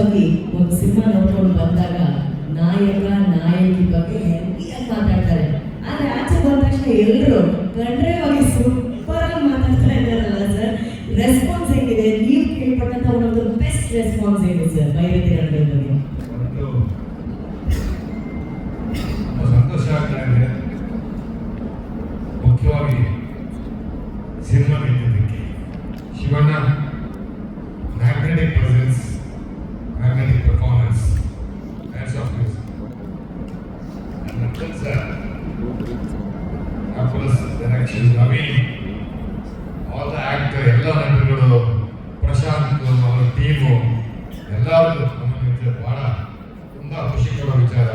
ಸಹಜವಾಗಿ ಒಂದು ಸಿನಿಮಾ ನೋಡ್ಕೊಂಡು ಬಂದಾಗ ನಾಯಕ, ನಾಯಕಿ ಬಗ್ಗೆ ಹೆಮ್ಮೆಯಾಗಿ ಮಾತಾಡ್ತಾರೆ. ಆದ್ರೆ ಆಚೆ ಬಂದ ತಕ್ಷಣ ಎಲ್ಲರೂ ಕಂಡ್ರೆ ಹೋಗಿ ಸೂಪರ್ ಆಗಿ ಮಾತಾಡ್ತಾ ಇದ್ದಾರಲ್ಲ ಸರ್ ರೆಸ್ಪಾನ್ಸ್ ಹೇಗಿದೆ? ನೀವು ಕೇಳ್ಪಟ್ಟಂತ ಒಂದು ಬೆಸ್ಟ್ ರೆಸ್ಪಾನ್ಸ್ ಹೇಗಿದೆ ಸರ್ ಬೈರತಿ ರಂಗದಲ್ಲಿ. ಮುಖ್ಯವಾಗಿ ಸಿನಿಮಾ ನವೀನ್ ಆಲ್ ಆಕ್ಟರ್ ಎಲ್ಲ ನಟರುಗಳು ಪ್ರಶಾಂತ್ ಅವರ ಟೀಮು ಎಲ್ಲರೂ ನಮ್ಮ ಬಹಳ ತುಂಬ ಖುಷಿ ಕೊಡೋ ವಿಚಾರ.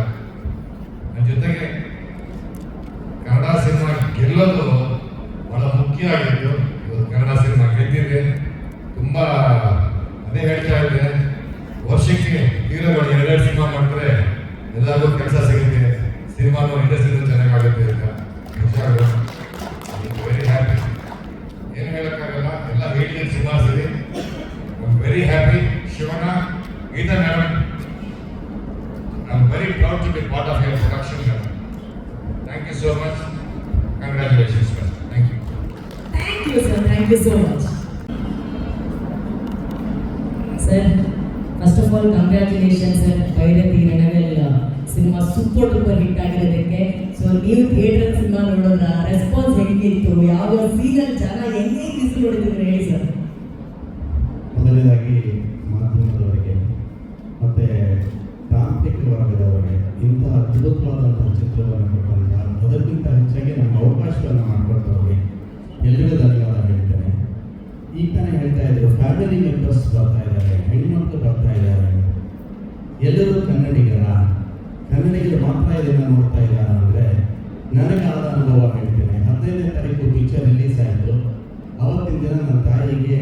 ನನ್ನ ಜೊತೆಗೆ ಕನ್ನಡ ಸಿನಿಮಾ ಗೆಲ್ಲೋದು ಬಹಳ ಮುಖ್ಯ ಆಗಿತ್ತು ಇವತ್ತು ಕನ್ನಡ ಸಿನಿಮಾ ಗೆದ್ದಿದೆ. ತುಂಬ ಅದೇ ಹೇಳ್ತಾ ಇದ್ದೆ. ವರ್ಷಕ್ಕೆ ಹೀರೋಗಳು ಎರಡೆರಡು ಸಿನಿಮಾ ಮಾಡಿದ್ರೆ ಎಲ್ಲರಿಗೂ ಕೆಲಸ ಸಿಗುತ್ತೆ. ಸಿನಿಮಾನು ಇಂಡಸ್ಟ್ರಿನೂ ಚೆನ್ನಾಗಾಗುತ್ತೆ. I am very proud to be part of your production madam thank you so much congratulations madam thank you thank you sir thank you so much sir first of all congratulation sir Bhairathi Ranagal cinema super duper hit ಆಗಿರೋದಕ್ಕೆ. So ನೀವು theatre cinema ನೋಡೋದ response ಹೆಂಗಿತ್ತು ಯಾವ ಸೀನಲ್ಲಿ ಜನ ಹೆಂಗೆ ಬಿಸಿಲು ನೋಡಿದ್ರು ಹೇಳಿ sir ಮೊದಲನೇದಾಗಿ ವರ್ಗದವರಿಗೆ ಇಂಥ ಅದ್ಭುತವಾದಂತಹ ಚಿತ್ರವನ್ನು ಕೊಟ್ಟಂತಹ ಅದಕ್ಕಿಂತ ಹೆಚ್ಚಾಗಿ ನಮ್ಮ ಅವಕಾಶವನ್ನು ಮಾಡಿಕೊಟ್ಟವರಿಗೆ ಎಲ್ರಿಗೂ ಧನ್ಯವಾದ ಹೇಳ್ತೇನೆ. ಈಗ ತಾನೇ ಹೇಳ್ತಾ ಇದ್ರು ಫ್ಯಾಮಿಲಿ ಮೆಂಬರ್ಸ್ ಬರ್ತಾ ಇದ್ದಾರೆ, ಹೆಣ್ಮಕ್ಳು ಬರ್ತಾ ಇದ್ದಾರೆ. ಎಲ್ಲರೂ ಕನ್ನಡಿಗರ, ಕನ್ನಡಿಗರು ಮಾತ್ರ ಇದನ್ನು ನೋಡ್ತಾ ಇದ್ದಾರೆ ಅಂದರೆ ನನಗಾದ ಅನುಭವ ಹೇಳ್ತೇನೆ. ಹದಿನೈದನೇ ತಾರೀಕು ಪಿಕ್ಚರ್ ರಿಲೀಸ್ ಆಯಿತು. ಅವತ್ತಿನ ದಿನ ನನ್ನ ತಾಯಿಗೆ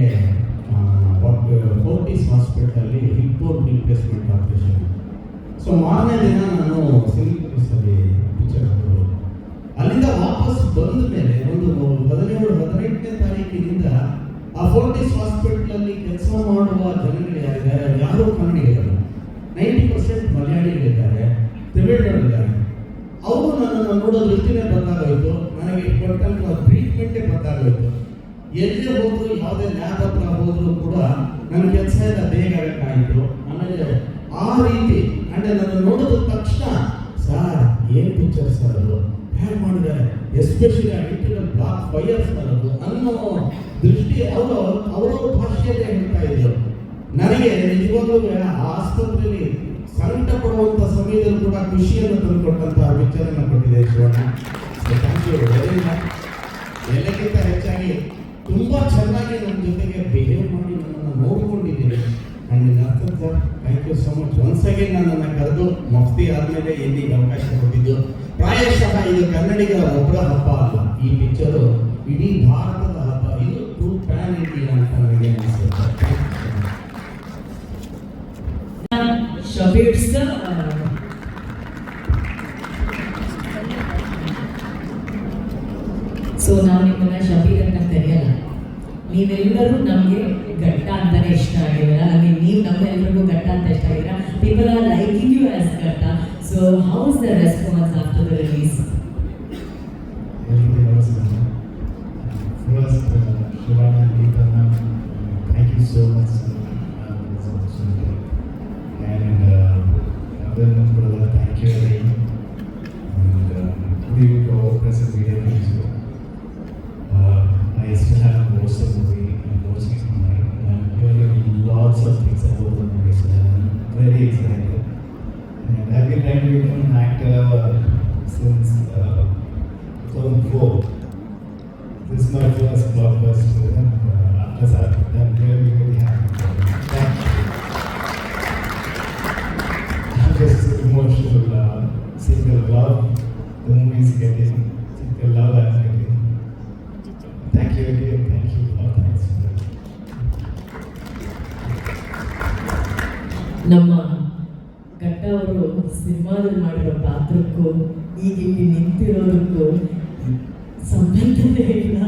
ಫೋರ್ಟಿಸ್ ಹಾಸ್ಪಿಟಲಲ್ಲಿ hip bone replacement operation so ಮಾರನೇ ದಿನ ನಾನು ಸಿಂಗಪುರದಲ್ಲಿ ಪಿಕ್ಚರ್ ಹೋಗೋದು ಅಲ್ಲಿಂದ ವಾಪಸ್ ಬಂದ ಮೇಲೆ ಒಂದು ಹದಿನೇಳು, ಹದಿನೆಂಟನೇ ತಾರೀಕಿನಿಂದ ಆ ಫೋರ್ಟಿಸ್ ಹಾಸ್ಪಿಟ್ಲಲ್ಲಿ ಕೆಲಸ ಮಾಡುವ ಜನಗಳು ಯಾರಿದ್ದಾರೆ? ಯಾರು ಕನ್ನಡಿಗರಲ್ಲ ನೈಂಟಿ ಪರ್ಸೆಂಟ್ ಮಲಯಾಳಿಗಳಿದ್ದಾರೆ, ತಮಿಳಿನವರಿದ್ದಾರೆ. ಅವರು ನನ್ನನ್ನು ನೋಡೋ ದೃಷ್ಟಿನೇ ಬದಲಾಗೋಯ್ತು ನನಗೆ ಕೊಟ್ಟಂತ ಟ್ರೀಟ್ಮೆಂಟೇ ಬದಲಾಗೋಯ್ತು ಎಲ್ಲೇ ಹೋದ್ರು ಯಾವುದೇ ಲ್ಯಾಬ್ ಹತ್ರ ಹೋದ್ರು ಕೂಡ ನನ್ನ ಕೆಲಸ ಎಲ್ಲ ಬೇಗ ಆಗಕ್ಕಾಯಿತು ಆಮೇಲೆ ಆ ರೀತಿ ಅಂದ್ರೆ ನನ್ನ ನೋಡಿದ ತಕ್ಷಣ, ಸರ್, ಏನ್ ಪಿಕ್ಚರ್ ಸರ್ ಅದು? ಹೇಗೆ ಮಾಡಿದ್ದಾರೆ. ಎಸ್ಪೆಷಲಿ ಆ ಇಂಟರ್ನಲ್ ಬ್ಲಾಕ್ ಫೈರ್ ಸರ್ ಅದು. ಅನ್ನೋ ದೃಷ್ಟಿ ಅವರು ಅವರವ್ರ ಭಾಷೆಯಲ್ಲೇ ಹೇಳ್ತಾ ಇದ್ರು. ನನಗೆ ನಿಜವಾಗ್ಲೂ ಆ ಆಸ್ಪತ್ರೆಯಲ್ಲಿ ಸಂಕಟ ಪಡುವಂತ ಸಮಯದಲ್ಲಿ ಕೂಡ ಖುಷಿಯನ್ನು ತಂದುಕೊಟ್ಟಂತಹ ವಿಚಾರನ ಕೊಟ್ಟಿದೆ ಶಿವಣ್ಣ. ಎಲ್ಲಕ್ಕಿಂತ ಹೆಚ್ಚಾಗಿ ತುಂಬಾ ಚೆನ್ನಾಗಿ ನನ್ನ ಜೊತೆಗೆ ಬಿಹೇವ್ ಮಾಡಿ ನನ್ನನ್ನು ನೋಡ್ಕೊಂಡಿದ್ದೀನಿ ಅಂಡ್ ಅರ್ಥ sir thank you so much once again ನನ್ನನ್ನು ಕರೆದು ಮಫ್ತಿ ಆದಮೇಲೆ ಎಲ್ಲಿ ಅವಕಾಶ ಕೊಟ್ಟಿದ್ದು? ಪ್ರಾಯಶಃ ಇದು ಕನ್ನಡಿಗರ ಒಬ್ಬರ ಹಬ್ಬ ಅಲ್ಲ. ಈ ಪಿಕ್ಚರು ಇಡೀ ಭಾರತದ ಹಬ್ಬ. ಇದು ಟೂ ಪ್ಯಾನ್ ಇಂಡಿಯಾ ಅಂತ ನನಗೆ ಅನಿಸುತ್ತೆ. ಸೊ ನಾವು ನಿಮ್ಮನ್ನ ಶಬೀರ್ ಅಂತ ಕರೆಯಲ್ಲ ನೀವೆಲ್ಲರೂ ನಮಗೆ ಘಟ್ಟ ಅಂತಾನೆ ಇಷ್ಟ ಆಗಿದ್ದೀರ So how was the response after the release? Everything was uh, first, uh, and uh, thank you so much. And thank you. And present I still have most of the movie and most been become actor since uh, 2004. This is my first blockbuster, and uh, after that, I'm really, really happy. Thank you. I'm just emotional uh, seeing the love the movie's getting, seeing the love I'm getting. Thank you again, thank you, Lord. Thanks. Number ಮಾಡಿರೋ ಪಾತ್ರಕ್ಕೂ ಈಗ ಇಲ್ಲಿ ನಿಂತಿರೋದಕ್ಕೂ ಸಂಬಂಧವೇ ಇಲ್ಲ.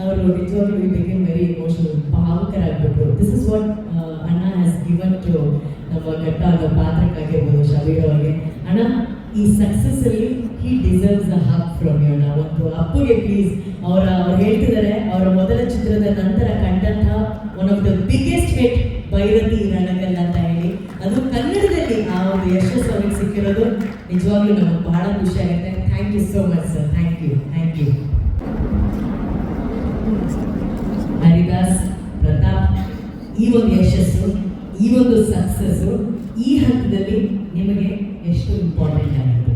ಅವರು ನಿಜವಾಗ್ಲೂ ಇದಕ್ಕೆ very emotional ಭಾವುಕರಾಗ್ಬಿಟ್ರು. This is what ಅಣ್ಣ ಹ್ಯಾಸ್ ಗಿವನ್ ಟು ನಮ್ಮ ಶಬೀರ್ ಅವ್ರಿಗೆ. ಅಣ್ಣ ಈ ಸಕ್ಸಸ್ ಅಲ್ಲಿ he deserves a hug from you ನಾವು ಒಂದು ಅಪ್ಪುಗೆ ಪ್ಲೀಸ್ ಅವರ, ಅವ್ರು ಹೇಳ್ತಿದ್ದಾರೆ, ಅವರ ಮೊದಲ ಚಿತ್ರದ ನಂತರ ಕಂಡಂತಹ one of the biggest hit Bhairathi Ranagal ಅಂತ ಹೇಳಿ ಅದು ಕನ್ನಡದಲ್ಲಿ ಆ ಒಂದು ಯಶಸ್ಸು ಅವ್ರಿಗೆ ಸಿಕ್ಕಿರೋದು ನಿಜವಾಗ್ಲೂ ನಮಗೆ ಬಹಳ ಖುಷಿ ಆಗುತ್ತೆ. Thank you so much sir thank you thank you Haridas, Pratap, ಈ ಒಂದು ಯಶಸ್ಸು, ಈ ಒಂದು ಸಕ್ಸಸ್ಸು ಈ ಹಂತದಲ್ಲಿ ನಿಮಗೆ ಎಷ್ಟು ಇಂಪಾರ್ಟೆಂಟ್ ಆಗಿತ್ತು?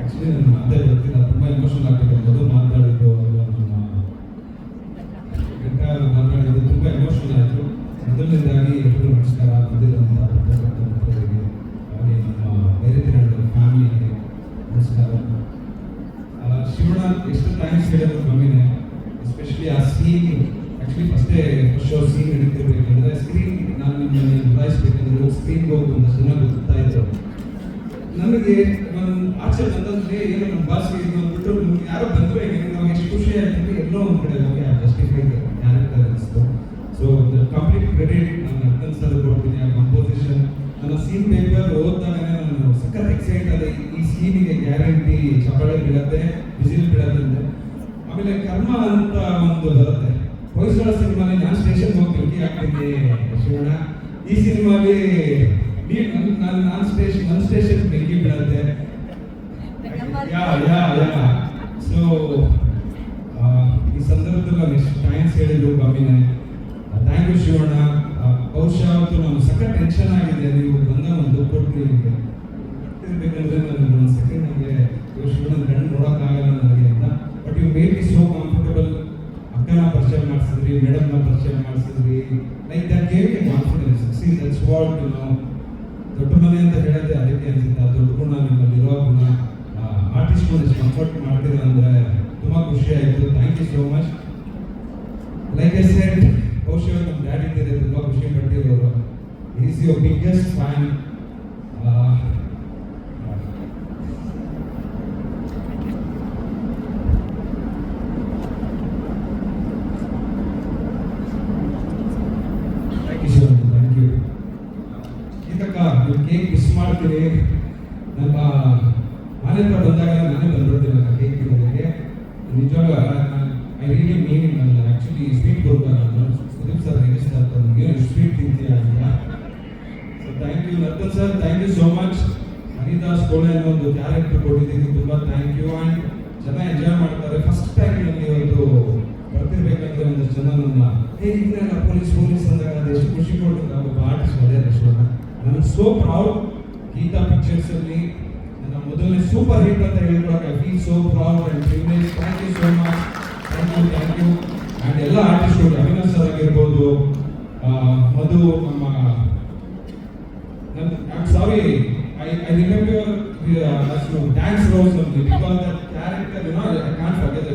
ಆಕ್ಚುಲಿ ನನ್ನ ಮಾತೇ ನಾನು ತುಂಬ ಎಮೋಷನಲ್ ಮೊದಲು ಮಾತಾಡಿದ್ದು ಅಲ್ಲ ನಮ್ಮ ಗಂಟ ಮಾತಾಡಿದ್ದು ತುಂಬ ಎಮೋಷನಲ್ ಆಯಿತು ಮೊದಲನೇದಾಗಿ ಎಲ್ರಿಗೂ ನಮಸ್ಕಾರ ಬಂದಿರುವಂಥ ಪತ್ರಕರ್ತ ಮಿತ್ರರಿಗೆ ಹಾಗೆ ನಮ್ಮ ಬೇರೆ ಫ್ಯಾಮಿಲಿಗೆ ನಮಸ್ಕಾರ ಶಿವಣ್ಣ ಎಷ್ಟು ಥ್ಯಾಂಕ್ಸ್ ಹೇಳಿದ್ರು ಕಮ್ಮಿನೇ ಎಸ್ಪೆಷಲಿ ಆ ಸೀನ್ ಆ್ಯಕ್ಚುಲಿ ಫಸ್ಟೇ ಫಸ್ಟ್ ಶೋ ಸೀನ್ ಹಿಡಿತಿರ್ಬೇಕಂದ್ರೆ ಸ್ಕ್ರೀನ್ ನಾನು ನಿಮ್ಮನ್ನು ನಿಭಾಯಿಸ್ಬೇಕಂದ್ರೆ ಸ್ಕ್ರೀನ್ಗೆ ಹೋಗಿ ಒಂದಷ್ಟು ಜನ ಗೊತ್ತಾ ಇದ್ರು ನಮಗೆ ಒಂದು ಆಚೆ ಬಂದಂದ್ರೆ ಏನೋ ನಮ್ಮ ಬಾಸ್ ಇದು ಅಂದ್ಬಿಟ್ಟು ನಮ್ಗೆ ಯಾರೋ ಬಂದ್ರೆ ನಾವು ಎಷ್ಟು ಖುಷಿ ಆಯ್ತು ಎಲ್ಲೋ ಒಂದು ಕಡೆ ನಮಗೆ ಆ ಜಸ್ಟಿಫೈಡ್ ಕ್ಯಾರೆಕ್ಟರ್ ಅನಿಸ್ತು ಸೊ ದ ಕಂಪ್ಲೀಟ್ ಕ್ರೆಡಿಟ್ ನಾನು ನನ್ನ ಸೀನ್ ಪೇಪರ್ ಓದಿದಾಗನೇ ನಾನು ಸಖತ್ ಎಕ್ಸೈಟ್ ಆದೆ ಈ ಸೀನಿಗೆ ಗ್ಯಾರಂಟಿ ಚಪ್ಪಳೆ ಬೀಳತ್ತೆ ಬಿಸಿಲು ಬೀಳತ್ತೆ ಅಂತ ಆಮೇಲೆ ಕರ್ಮ ಅಂತ ಒಂದು ಬರುತ್ತೆ ಹೊಯ್ಸಳ ಸಿನಿಮಾಲಿ ನಾನು ಸ್ಟೇಷನ್ ಹೋಗಿ ಆಗ್ತೀನಿ ಶಿವಣ್ಣ ಈ ಸಿನಿಮಾಲಿ ನೀನು ನಾನು ಸ್ಟೇಷನ್ ನನ್ನ ಸ್ಟೇಷನ್ ಬೆಂಕಿ ಬೀಳತ್ತೆ ಯಾ ಯಾ ಯಾ ಸೊ ಈ ಸಂದರ್ಭದಲ್ಲಿ ಥ್ಯಾಂಕ್ಸ್ ಹೇಳಿದ್ರು ಕಮ್ಮಿನೇ ಅವತ್ತು ನಾನು ಸಖತ್ ಟೆನ್ಷನ್ ಆಗಿದೆ. ನೀವು ಬಂದ ಒಂದು ಕೊಟ್ರಿ ನಿಮಗೆ ಇರ್ಬೇಕಂದ್ರೆ ನಾನು ಒಂದು ಸೆಕೆಂಡ್ ನನಗೆ ನೋಡೋಕ್ಕಾಗಲ್ಲ ನನಗೆ ಅಂತ. But you make is so comfortable ಅಕ್ಕನ ಪರಿಚಯ ಮಾಡಿಸಿದ್ರಿ ಮೇಡಮ್ನ ಪರಿಚಯ ಮಾಡಿಸಿದ್ರಿ. Like that gave a confidence see that's what ದೊಡ್ಡ ಮನೆ ಅಂತ ಹೇಳಿದ್ರೆ ಅದಕ್ಕೆ ಅನಿಸುತ್ತೆ. ದೊಡ್ಡ ಗುಣ ನಿಮ್ಮಲ್ಲಿರೋ ಗುಣ. ಆರ್ಟಿಸ್ಟ್ ಎಷ್ಟು ಕಂಫರ್ಟ್ ಮಾಡ್ತೀರ ಅಂದರೆ ತುಂಬ ಖುಷಿ ಆಯಿತು. Thank you so much like I said ಬಹುಶಃ ನಮ್ಮ ತುಂಬ is biggest fan? Uh, cake miss ಮಾಡ್ತೀರಿ. ನಮ್ಮ ಮನೆ ಹತ್ರ ಬಂದಾಗ ನಾನೇ ಬಂದ್ಬಿಡ್ತೀನಿ ನನ್ನ ಕೇಕ್ ತಿನ್ನೋದಕ್ಕೆ. ನಿಜವಾಗ ಐ ರಿಯಲಿ ಮೀನ್ ನನ್ನ ಆ್ಯಕ್ಚುಲಿ ಸ್ವೀಟ್ ಕೊಡ್ತಾರೆ ನಾನು. ಸುದೀಪ್ ಸರ್ ನನಗೆ sweet so thank you Ratan sir thank you so much Haridas Kole ಅನ್ನೋ ಒಂದು ಕ್ಯಾರೆಕ್ಟರ್ ಕೊಟ್ಟಿದ್ದೀನಿ ತುಂಬ ಥ್ಯಾಂಕ್ ಯು ಆ್ಯಂಡ್ ಜನ ಎಂಜಾಯ್ ಮಾಡ್ತಾರೆ. ಫಸ್ಟ್ ಟೈಮ್ ನನಗೆ ಇವತ್ತು ಬರ್ತಿರ್ಬೇಕಂದ್ರೆ ಒಂದು ಜನ ನನ್ನ ಏ ಇನ್ನೆಲ್ಲ ಪೊಲೀಸ್ ಪೊಲೀಸ್ ಅಂದಾಗ ಅದು ಎಷ್ಟು ಖುಷಿ ಕೊಟ್ಟು ನಾವು ಆರ್ಟಿಸ್ಟ್ ಅದೇ ಅಷ್ಟೊಂದು ನಾನು ಸೋ ಪ್ರೌಡ್ ಗೀತಾ ಪಿಕ್ಚರ್ಸಲ್ಲಿ ನನ್ನ ಮೊದಲನೇ ಸೂಪರ್ ಹಿಟ್ ಅಂತ ಹೇಳ್ಕೊಳಕ್ಕೆ I feel so proud and privilege thank you so much thank you thank you and ಎಲ್ಲ ಆರ್ಟಿಸ್ಟ್ಗಳು ಅಭಿನಂದ್ ಸರ್ ಆಗಿರ್ಬೋದು ಮಧು, ನಮ್ಮ I'm sorry, I, I remember uh, as you dance rose only because that character, you know, I can't forget